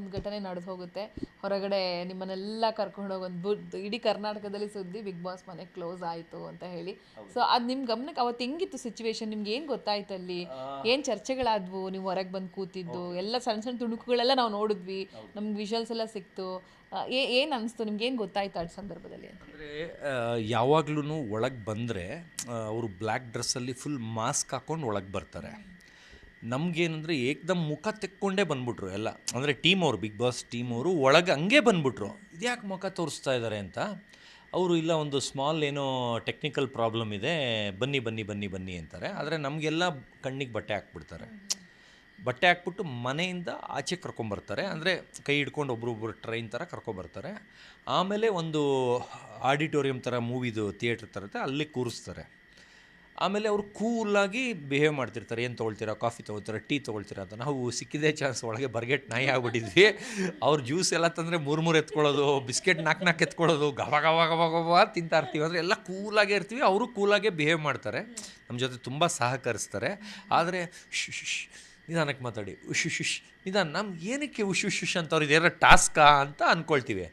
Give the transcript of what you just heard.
ಒಂದು ಘಟನೆ ನಡೆದು ಹೋಗುತ್ತೆ. ಹೊರಗಡೆ ನಿಮ್ಮನ್ನೆಲ್ಲ ಕರ್ಕೊಂಡು ಹೋಗಿ ಒಂದು ಬುಡ್ ಇಡೀ ಕರ್ನಾಟಕದಲ್ಲಿ ಸುದ್ದಿ ಬಿಗ್ ಬಾಸ್ ಮನೆ ಕ್ಲೋಸ್ ಆಯಿತು ಅಂತ ಹೇಳಿ. ಸೊ ಅದು ನಿಮ್ಮ ಗಮನಕ್ಕೆ ಅವತ್ತು ಹೆಂಗಿತ್ತು ಸಿಚುವೇಶನ್ ನಿಮ್ಗೆ ಏನು ಗೊತ್ತಾಯ್ತು ಅಲ್ಲಿ? ಏನು ಚರ್ಚೆಗಳಾದ್ವು? ನೀವು ಹೊರಗೆ ಬಂದು ಕೂತಿದ್ದು? ಎಲ್ಲ ಸಣ್ಣ ಸಣ್ಣ ತುಣುಕುಗಳೆಲ್ಲ ನಾವು ನೋಡಿದ್ವಿ. ನಮ್ಗೆ ವಿಷಲ್ಸ್ ಎಲ್ಲ ಸಿಕ್ತು. ಏನು ಅನಿಸ್ತು? ನಿಮ್ಗೆ ಏನು ಗೊತ್ತಾಯ್ತು ಆ ಸಂದರ್ಭದಲ್ಲಿ ಅಂದರೆ ಯಾವಾಗ್ಲೂ ಒಳಗೆ ಬಂದರೆ ಅವರು ಬ್ಲ್ಯಾಕ್ ಡ್ರೆಸ್ಸಲ್ಲಿ ಫುಲ್ ಮಾಸ್ಕ್ ಹಾಕ್ಕೊಂಡು ಒಳಗೆ ಬರ್ತಾರೆ. ನಮಗೇನಂದರೆ ಏಕ್ದಮ್ ಮುಖ ತೆಕ್ಕೊಂಡೇ ಬಂದ್ಬಿಟ್ರು ಎಲ್ಲ. ಅಂದರೆ ಟೀಮ್ ಅವರು ಬಿಗ್ ಬಾಸ್ ಟೀಮ್ ಅವರು ಒಳಗೆ ಹಂಗೆ ಬಂದ್ಬಿಟ್ರು. ಇದ್ಯಾಕೆ ಮುಖ ತೋರಿಸ್ತಾ ಇದ್ದಾರೆ ಅಂತ? ಅವರು ಇಲ್ಲ, ಒಂದು ಸ್ಮಾಲ್ ಏನೋ ಟೆಕ್ನಿಕಲ್ ಪ್ರಾಬ್ಲಮ್ ಇದೆ, ಬನ್ನಿ ಬನ್ನಿ ಬನ್ನಿ ಬನ್ನಿ ಅಂತಾರೆ. ಆದರೆ ನಮಗೆಲ್ಲ ಕಣ್ಣಿಗೆ ಬಟ್ಟೆ ಹಾಕ್ಬಿಡ್ತಾರೆ. ಬಟ್ಟೆ ಹಾಕ್ಬಿಟ್ಟು ಮನೆಯಿಂದ ಆಚೆ ಕರ್ಕೊಂಬರ್ತಾರೆ. ಅಂದರೆ ಕೈ ಹಿಡ್ಕೊಂಡು ಒಬ್ರೊಬ್ರು ಟ್ರೈನ್ ಥರ ಕರ್ಕೊಬರ್ತಾರೆ. ಆಮೇಲೆ ಒಂದು ಆಡಿಟೋರಿಯಂ ಥರ ಮೂವಿದು ಥಿಯೇಟ್ರ್ ಥರ ಅಲ್ಲಿ ಕೂರಿಸ್ತಾರೆ. ಆಮೇಲೆ ಅವರು ಕೂಲಾಗಿ ಬಿಹೇವ್ ಮಾಡ್ತಿರ್ತಾರೆ. ಏನು ತೊಗೊಳ್ತೀರಾ? ಕಾಫಿ ತೊಗೊಳ್ತೀರಾ? ಟೀ ತೊಗೊಳ್ತೀರಾ ಅಂತ. ನಾವು ಸಿಕ್ಕಿದೆ ಚಾನ್ಸ್ ಒಳಗೆ ಬರ್ಗೆಟ್ ನಾಯಿ ಆಗ್ಬಿಟ್ಟಿದ್ವಿ. ಅವ್ರ ಜ್ಯೂಸ್ ಎಲ್ಲ ತಂದರೆ ಮೂರು ಮೂರು ಎತ್ಕೊಳ್ಳೋದು, ಬಿಸ್ಕೆಟ್ ನಾಲ್ಕು ನಾಲ್ಕು ಎತ್ಕೊಳ್ಳೋದು, ಗವ ಗವ ಗವ ಗವ ತಿಂತಾ ಇರ್ತೀವಿ. ಅಂದರೆ ಎಲ್ಲ ಕೂಲಾಗೇ ಇರ್ತೀವಿ. ಅವರು ಕೂಲಾಗೇ ಬಿಹೇವ್ ಮಾಡ್ತಾರೆ. ನಮ್ಮ ಜೊತೆ ತುಂಬ ಸಹಕರಿಸ್ತಾರೆ. ಆದರೆ ಶು ನಿಧಾನಕ್ಕೆ ಮಾತಾಡಿ. ಉಶುಶುಶ್ ಉಶ್ ಉಶ್, ನಿಧಾನ. ನಮ್ಗೆ ಏನಕ್ಕೆ ಉಶುಶುಶ್ ಅಂತ ಉಶ್ ಅಂತವ್ರು ಇದೇನೋ ಟಾಸ್ಕಾ ಅಂತ ಅಂದ್ಕೊಳ್ತೀವಿ